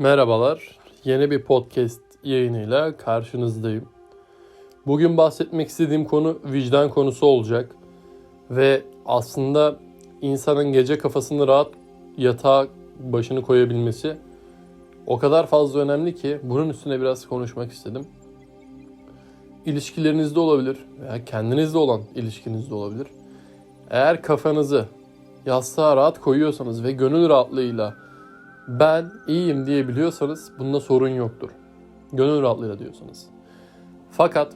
Merhabalar. Yeni bir podcast yayınıyla karşınızdayım. Bugün bahsetmek istediğim konu vicdan konusu olacak. Ve aslında insanın gece kafasını rahat yatağa başını koyabilmesi o kadar fazla önemli ki bunun üstüne biraz konuşmak istedim. İlişkilerinizde olabilir veya kendinizde olan ilişkinizde olabilir. Eğer kafanızı yastığa rahat koyuyorsanız ve gönül rahatlığıyla ben iyiyim diyebiliyorsanız bunda sorun yoktur. Gönül rahatlığıyla diyorsanız. Fakat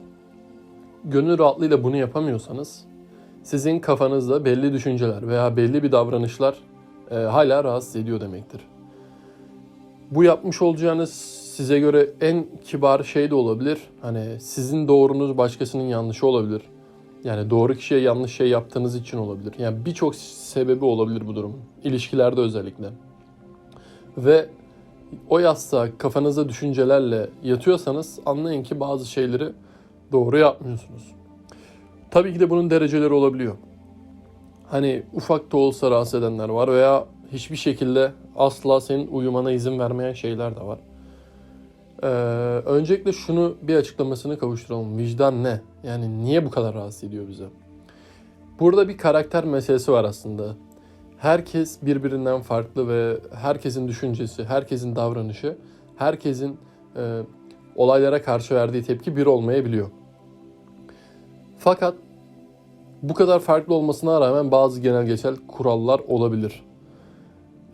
gönül rahatlığıyla bunu yapamıyorsanız sizin kafanızda belli düşünceler veya belli bir davranışlar e, hala rahatsız ediyor demektir. Bu yapmış olacağınız size göre en kibar şey de olabilir. Hani sizin doğrunuz başkasının yanlışı olabilir. Yani doğru kişiye yanlış şey yaptığınız için olabilir. Yani birçok sebebi olabilir bu durumun. İlişkilerde özellikle. Ve o yastığa kafanızda düşüncelerle yatıyorsanız anlayın ki bazı şeyleri doğru yapmıyorsunuz. Tabii ki de bunun dereceleri olabiliyor. Hani ufak da olsa rahatsız edenler var veya hiçbir şekilde asla senin uyumana izin vermeyen şeyler de var. Ee, öncelikle şunu bir açıklamasını kavuşturalım. Vicdan ne? Yani niye bu kadar rahatsız ediyor bize? Burada bir karakter meselesi var aslında. Herkes birbirinden farklı ve herkesin düşüncesi, herkesin davranışı, herkesin e, olaylara karşı verdiği tepki bir olmayabiliyor. Fakat bu kadar farklı olmasına rağmen bazı genel geçer kurallar olabilir.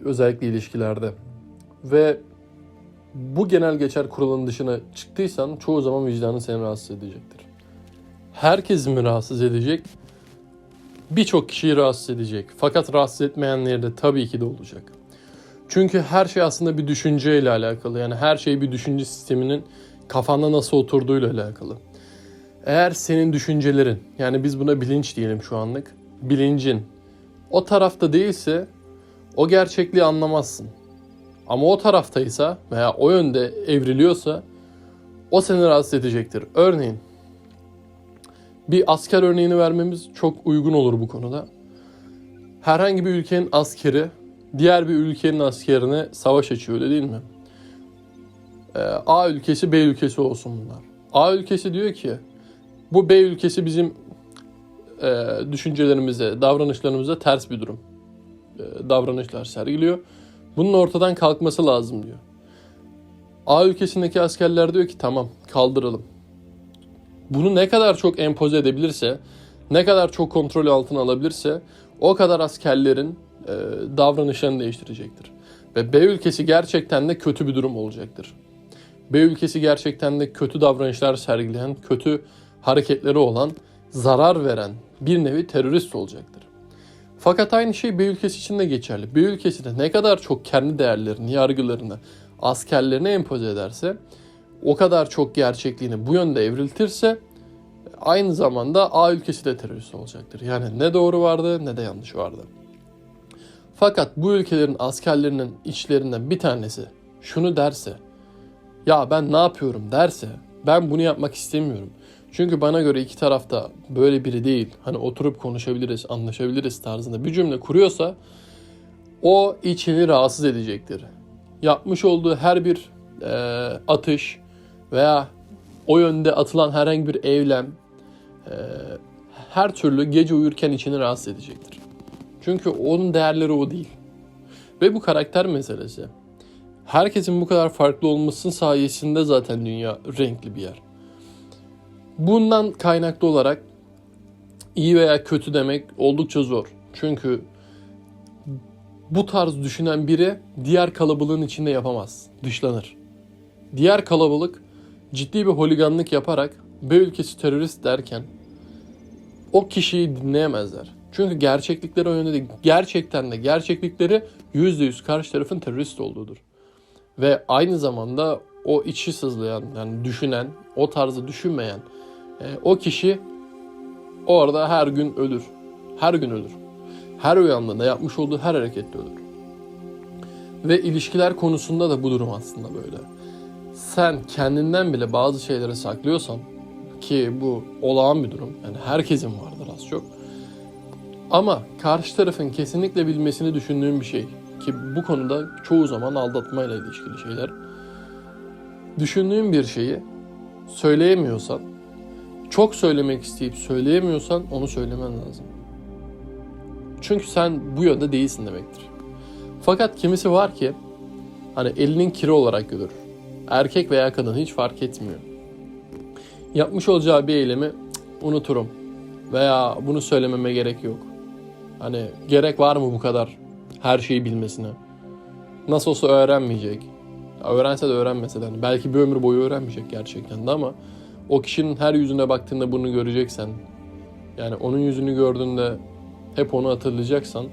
Özellikle ilişkilerde. Ve bu genel geçer kuralın dışına çıktıysan çoğu zaman vicdanın seni rahatsız edecektir. Herkesi mi rahatsız edecek? Birçok kişiyi rahatsız edecek. Fakat rahatsız etmeyenleri de tabii ki de olacak. Çünkü her şey aslında bir düşünceyle alakalı. Yani her şey bir düşünce sisteminin kafanda nasıl oturduğuyla alakalı. Eğer senin düşüncelerin, yani biz buna bilinç diyelim şu anlık, bilincin o tarafta değilse o gerçekliği anlamazsın. Ama o taraftaysa veya o yönde evriliyorsa o seni rahatsız edecektir. Örneğin bir asker örneğini vermemiz çok uygun olur bu konuda. Herhangi bir ülkenin askeri diğer bir ülkenin askerine savaş açıyor öyle değil mi? Ee, A ülkesi B ülkesi olsun bunlar. A ülkesi diyor ki bu B ülkesi bizim e, düşüncelerimize, davranışlarımıza ters bir durum. E, davranışlar sergiliyor. Bunun ortadan kalkması lazım diyor. A ülkesindeki askerler diyor ki tamam kaldıralım. Bunu ne kadar çok empoze edebilirse, ne kadar çok kontrol altına alabilirse o kadar askerlerin e, davranışlarını değiştirecektir. Ve B ülkesi gerçekten de kötü bir durum olacaktır. B ülkesi gerçekten de kötü davranışlar sergileyen, kötü hareketleri olan, zarar veren bir nevi terörist olacaktır. Fakat aynı şey B ülkesi için de geçerli. B ülkesi de ne kadar çok kendi değerlerini, yargılarını askerlerine empoze ederse, o kadar çok gerçekliğini bu yönde evriltirse aynı zamanda A ülkesi de terörist olacaktır. Yani ne doğru vardı ne de yanlış vardı. Fakat bu ülkelerin askerlerinin içlerinden bir tanesi şunu derse, ya ben ne yapıyorum derse, ben bunu yapmak istemiyorum. Çünkü bana göre iki tarafta böyle biri değil. Hani oturup konuşabiliriz, anlaşabiliriz tarzında bir cümle kuruyorsa o içini rahatsız edecektir. Yapmış olduğu her bir e, atış veya o yönde atılan herhangi bir eylem e, her türlü gece uyurken içini rahatsız edecektir. Çünkü onun değerleri o değil. Ve bu karakter meselesi. Herkesin bu kadar farklı olmasının sayesinde zaten dünya renkli bir yer. Bundan kaynaklı olarak iyi veya kötü demek oldukça zor. Çünkü bu tarz düşünen biri diğer kalabalığın içinde yapamaz. Dışlanır. Diğer kalabalık ciddi bir holiganlık yaparak B ülkesi terörist derken o kişiyi dinleyemezler. Çünkü gerçeklikleri yönde değil. Gerçekten de gerçeklikleri %100 karşı tarafın terörist olduğudur. Ve aynı zamanda o içi sızlayan, yani düşünen, o tarzı düşünmeyen e, o kişi orada her gün ölür. Her gün ölür. Her uyandığında yapmış olduğu her harekette ölür. Ve ilişkiler konusunda da bu durum aslında böyle. Sen kendinden bile bazı şeyleri saklıyorsan ki bu olağan bir durum. Yani herkesin vardır az çok. Ama karşı tarafın kesinlikle bilmesini düşündüğün bir şey. ki bu konuda çoğu zaman aldatmayla ilişkili şeyler. Düşündüğün bir şeyi söyleyemiyorsan, çok söylemek isteyip söyleyemiyorsan onu söylemen lazım. Çünkü sen bu yönde değilsin demektir. Fakat kimisi var ki hani elinin kiri olarak görür. Erkek veya kadın hiç fark etmiyor. Yapmış olacağı bir eylemi "Cık, unuturum veya bunu söylememe gerek yok. Hani gerek var mı bu kadar her şeyi bilmesine? Nasıl olsa öğrenmeyecek. Öğrense de öğrenmese de hani belki bir ömür boyu öğrenmeyecek gerçekten de ama o kişinin her yüzüne baktığında bunu göreceksen yani onun yüzünü gördüğünde hep onu hatırlayacaksan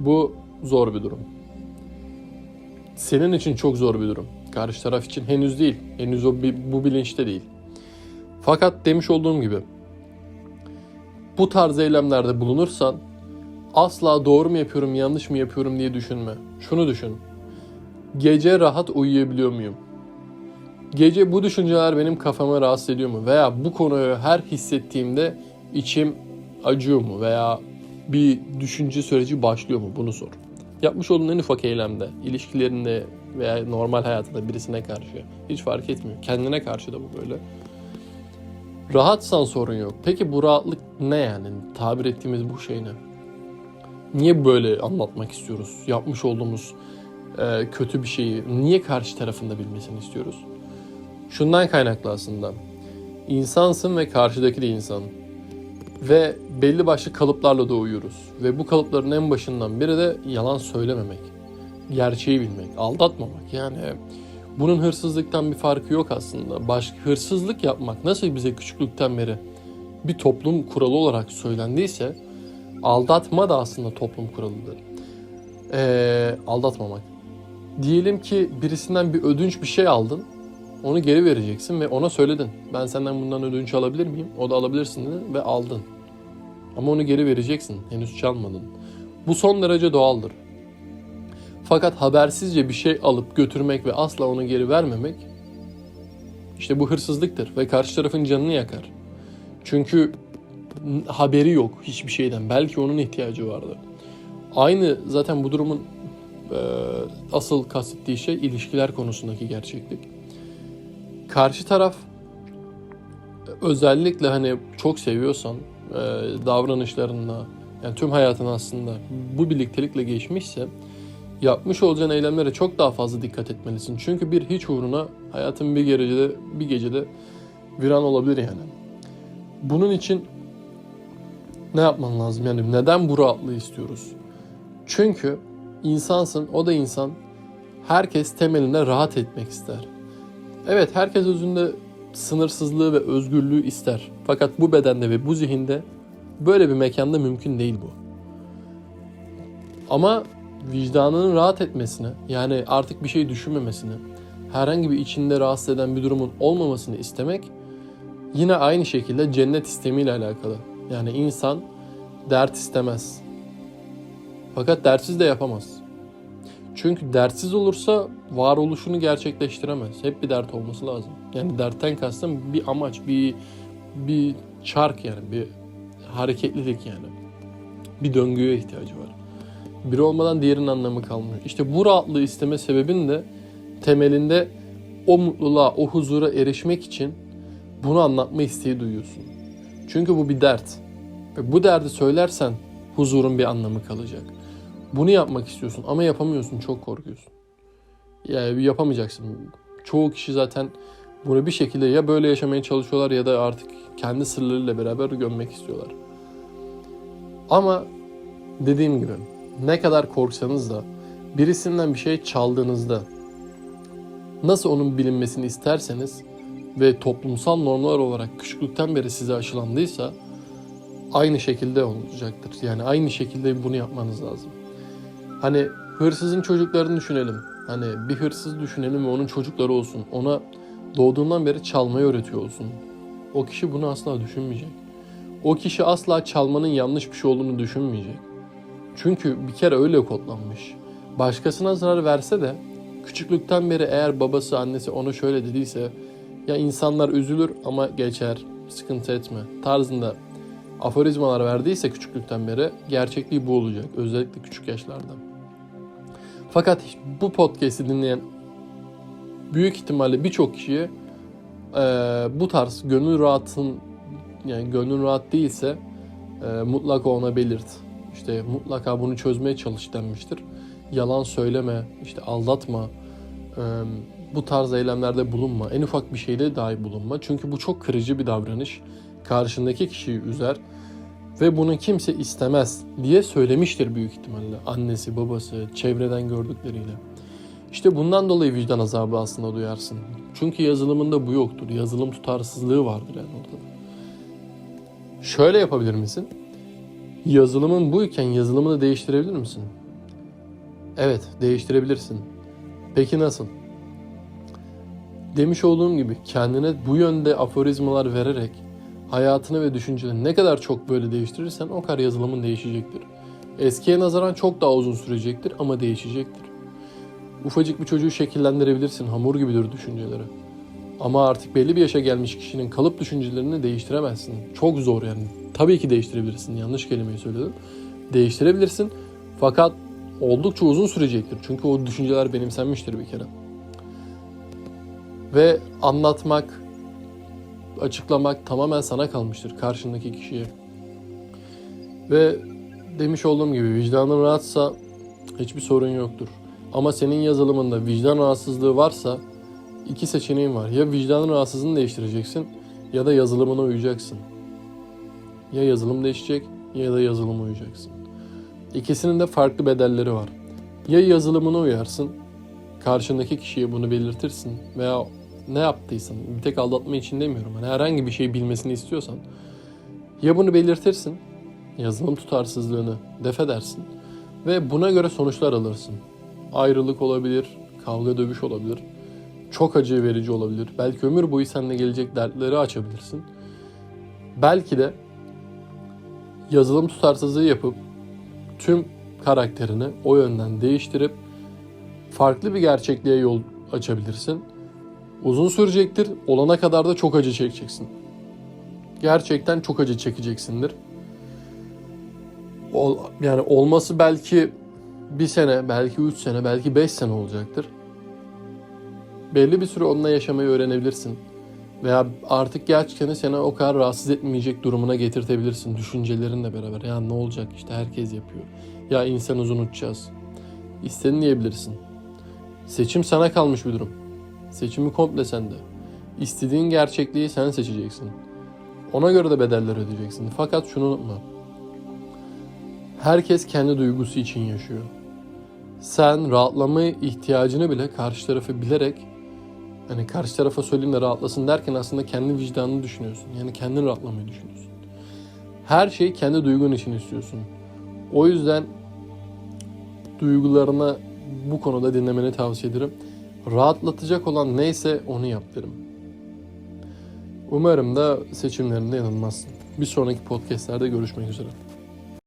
bu zor bir durum. Senin için çok zor bir durum. Karşı taraf için henüz değil. Henüz o bu bilinçte değil. Fakat demiş olduğum gibi bu tarz eylemlerde bulunursan asla doğru mu yapıyorum, yanlış mı yapıyorum diye düşünme. Şunu düşün. Gece rahat uyuyabiliyor muyum? Gece bu düşünceler benim kafamı rahatsız ediyor mu? Veya bu konuyu her hissettiğimde içim acıyor mu? Veya bir düşünce süreci başlıyor mu? Bunu sor. Yapmış olduğun en ufak eylemde, ilişkilerinde veya normal hayatında birisine karşı hiç fark etmiyor. Kendine karşı da bu böyle. Rahatsan sorun yok. Peki bu rahatlık ne yani? Tabir ettiğimiz bu şey ne? Niye böyle anlatmak istiyoruz? Yapmış olduğumuz e, kötü bir şeyi niye karşı tarafında bilmesini istiyoruz? Şundan kaynaklı aslında. İnsansın ve karşıdaki de insan. Ve belli başlı kalıplarla doğuyoruz. Ve bu kalıpların en başından biri de yalan söylememek. Gerçeği bilmek, aldatmamak. Yani bunun hırsızlıktan bir farkı yok aslında. Başka hırsızlık yapmak nasıl bize küçüklükten beri bir toplum kuralı olarak söylendiyse aldatma da aslında toplum kuralıdır. Ee, aldatmamak. Diyelim ki birisinden bir ödünç bir şey aldın. Onu geri vereceksin ve ona söyledin. Ben senden bundan ödünç alabilir miyim? O da alabilirsin dedi ve aldın. Ama onu geri vereceksin. Henüz çalmadın. Bu son derece doğaldır. Fakat habersizce bir şey alıp götürmek ve asla onu geri vermemek işte bu hırsızlıktır ve karşı tarafın canını yakar. Çünkü haberi yok hiçbir şeyden. Belki onun ihtiyacı vardı. Aynı zaten bu durumun e, asıl kastettiği şey ilişkiler konusundaki gerçeklik. Karşı taraf özellikle hani çok seviyorsan e, davranışlarında yani tüm hayatın aslında bu birliktelikle geçmişse yapmış olacağın eylemlere çok daha fazla dikkat etmelisin. Çünkü bir hiç uğruna hayatın bir gecede bir gecede viran olabilir yani. Bunun için ne yapman lazım? Yani neden bu rahatlığı istiyoruz? Çünkü insansın, o da insan. Herkes temelinde rahat etmek ister. Evet, herkes özünde sınırsızlığı ve özgürlüğü ister. Fakat bu bedende ve bu zihinde böyle bir mekanda mümkün değil bu. Ama vicdanının rahat etmesini, yani artık bir şey düşünmemesini, herhangi bir içinde rahatsız eden bir durumun olmamasını istemek yine aynı şekilde cennet istemiyle alakalı. Yani insan dert istemez. Fakat dertsiz de yapamaz. Çünkü dertsiz olursa varoluşunu gerçekleştiremez. Hep bir dert olması lazım. Yani dertten kastım bir amaç, bir bir çark yani, bir hareketlilik yani. Bir döngüye ihtiyacı var. Biri olmadan diğerinin anlamı kalmıyor. İşte bu rahatlığı isteme sebebin de temelinde o mutluluğa, o huzura erişmek için bunu anlatma isteği duyuyorsun. Çünkü bu bir dert. Ve bu derdi söylersen huzurun bir anlamı kalacak. Bunu yapmak istiyorsun ama yapamıyorsun, çok korkuyorsun. Yani yapamayacaksın. Çoğu kişi zaten bunu bir şekilde ya böyle yaşamaya çalışıyorlar ya da artık kendi sırlarıyla beraber gömmek istiyorlar. Ama dediğim gibi ne kadar korksanız da birisinden bir şey çaldığınızda nasıl onun bilinmesini isterseniz ve toplumsal normlar olarak küçüklükten beri size aşılandıysa aynı şekilde olacaktır. Yani aynı şekilde bunu yapmanız lazım. Hani hırsızın çocuklarını düşünelim. Hani bir hırsız düşünelim ve onun çocukları olsun. Ona doğduğundan beri çalmayı öğretiyor olsun. O kişi bunu asla düşünmeyecek. O kişi asla çalmanın yanlış bir şey olduğunu düşünmeyecek. Çünkü bir kere öyle kodlanmış. Başkasına zarar verse de küçüklükten beri eğer babası annesi ona şöyle dediyse ya insanlar üzülür ama geçer sıkıntı etme tarzında aforizmalar verdiyse küçüklükten beri gerçekliği bu olacak. Özellikle küçük yaşlarda. Fakat bu podcast'i dinleyen büyük ihtimalle birçok kişiye e, bu tarz gönül rahatın yani gönül rahat değilse e, mutlaka ona belirt. İşte mutlaka bunu çözmeye çalış denmiştir. Yalan söyleme, işte aldatma, e, bu tarz eylemlerde bulunma. En ufak bir şeyde dahi bulunma. Çünkü bu çok kırıcı bir davranış. Karşındaki kişiyi üzer ve bunu kimse istemez diye söylemiştir büyük ihtimalle. Annesi, babası, çevreden gördükleriyle. İşte bundan dolayı vicdan azabı aslında duyarsın. Çünkü yazılımında bu yoktur. Yazılım tutarsızlığı vardır yani ortada. Şöyle yapabilir misin? Yazılımın buyken yazılımını değiştirebilir misin? Evet, değiştirebilirsin. Peki nasıl? Demiş olduğum gibi kendine bu yönde aforizmalar vererek hayatını ve düşüncelerini ne kadar çok böyle değiştirirsen o kadar yazılımın değişecektir. Eskiye nazaran çok daha uzun sürecektir ama değişecektir. Ufacık bir çocuğu şekillendirebilirsin, hamur gibidir düşünceleri. Ama artık belli bir yaşa gelmiş kişinin kalıp düşüncelerini değiştiremezsin. Çok zor yani. Tabii ki değiştirebilirsin. Yanlış kelimeyi söyledim. Değiştirebilirsin. Fakat oldukça uzun sürecektir. Çünkü o düşünceler benimsenmiştir bir kere. Ve anlatmak, açıklamak tamamen sana kalmıştır karşındaki kişiye. Ve demiş olduğum gibi vicdanın rahatsa hiçbir sorun yoktur. Ama senin yazılımında vicdan rahatsızlığı varsa iki seçeneğin var. Ya vicdanın rahatsızlığını değiştireceksin ya da yazılımına uyacaksın. Ya yazılım değişecek ya da yazılıma uyacaksın. İkisinin de farklı bedelleri var. Ya yazılımına uyarsın, karşındaki kişiye bunu belirtirsin veya ne yaptıysan, bir tek aldatma için demiyorum. Hani herhangi bir şey bilmesini istiyorsan ya bunu belirtirsin, yazılım tutarsızlığını def edersin ve buna göre sonuçlar alırsın. Ayrılık olabilir, kavga dövüş olabilir, çok acı verici olabilir. Belki ömür boyu seninle gelecek dertleri açabilirsin. Belki de yazılım tutarsızlığı yapıp tüm karakterini o yönden değiştirip farklı bir gerçekliğe yol açabilirsin. Uzun sürecektir. Olana kadar da çok acı çekeceksin. Gerçekten çok acı çekeceksindir. Yani olması belki bir sene, belki üç sene, belki beş sene olacaktır. Belli bir süre onunla yaşamayı öğrenebilirsin. Veya artık gerçekten seni o kadar rahatsız etmeyecek durumuna getirtebilirsin düşüncelerinle beraber. Ya ne olacak işte herkes yapıyor. Ya insanız unutacağız. İstediğini diyebilirsin. Seçim sana kalmış bir durum. Seçimi komple sende. İstediğin gerçekliği sen seçeceksin. Ona göre de bedeller ödeyeceksin. Fakat şunu unutma. Herkes kendi duygusu için yaşıyor. Sen rahatlama ihtiyacını bile karşı tarafı bilerek hani karşı tarafa söyleyeyim de rahatlasın derken aslında kendi vicdanını düşünüyorsun. Yani kendin rahatlamayı düşünüyorsun. Her şeyi kendi duygun için istiyorsun. O yüzden duygularına bu konuda dinlemeni tavsiye ederim. Rahatlatacak olan neyse onu yap derim. Umarım da seçimlerinde yanılmazsın. Bir sonraki podcastlerde görüşmek üzere.